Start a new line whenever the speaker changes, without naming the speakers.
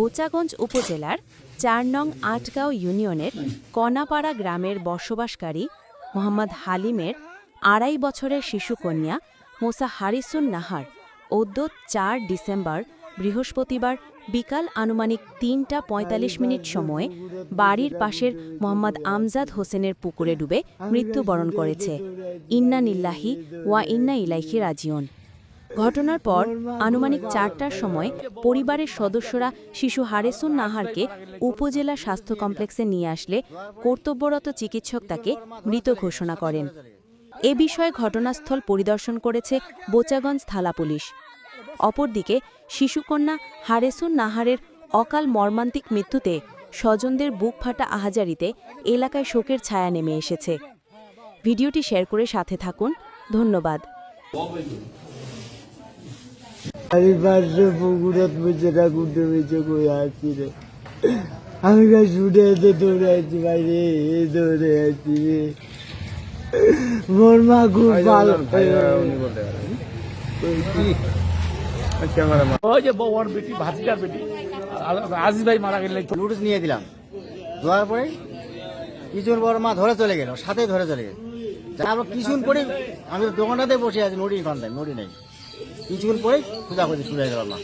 বোচাগঞ্জ উপজেলার চার নং আটগাঁও ইউনিয়নের কনাপাড়া গ্রামের বসবাসকারী মোহাম্মদ হালিমের আড়াই বছরের শিশুকন্যা মোসা হারিসুন নাহার অদ্য চার ডিসেম্বর বৃহস্পতিবার বিকাল আনুমানিক তিনটা পঁয়তাল্লিশ মিনিট সময়ে বাড়ির পাশের মোহাম্মদ আমজাদ হোসেনের পুকুরে ডুবে মৃত্যুবরণ করেছে। ইন্না নিল্লাহি ওয়া ইন্না ইলাইহি রাজিউন। ঘটনার পর আনুমানিক চারটার সময় পরিবারের সদস্যরা শিশু হারেসুন নাহারকে উপজেলা স্বাস্থ্য কমপ্লেক্সে নিয়ে আসলে কর্তব্যরত চিকিৎসক তাকে মৃত ঘোষণা করেন। এ বিষয়ে ঘটনাস্থল পরিদর্শন করেছে বোচাগঞ্জ থালা পুলিশ। অপরদিকে শিশুকন্যা হারেসুন নাহারের অকাল মর্মান্তিক মৃত্যুতে স্বজনদের বুক ফাটা আহাজারিতে এলাকায় শোকের ছায়া নেমে এসেছে। ভিডিওটি শেয়ার করে সাথে থাকুন। ধন্যবাদ।
আমি পাঁচশো পুকুরত বসে ঠাকুরতে বেঁচে কই আসছি রে। আমি গাছ ছুটে এসে দৌড়ে আসছি ভাই রে দৌড়ে আসছি রে। মোর মা খুব ভালো
ওই যে বেটি ভাতিজার বেটি। আ- আজিজ ভাই মারা গেলে
নোটিশ নিয়ে দিলাম। দেওয়ার পরে কিছুন বড় মা ধরে চলে গেল সাথে ধরে চলে গেল। তারপর কিছুন পরে আমি দোকানটাতে বসে আছি নোটিশ পান নোটিশ নেই। কিছুক্ষণ পরে খোঁজাখুঁজি শুরু হয়ে গেল মা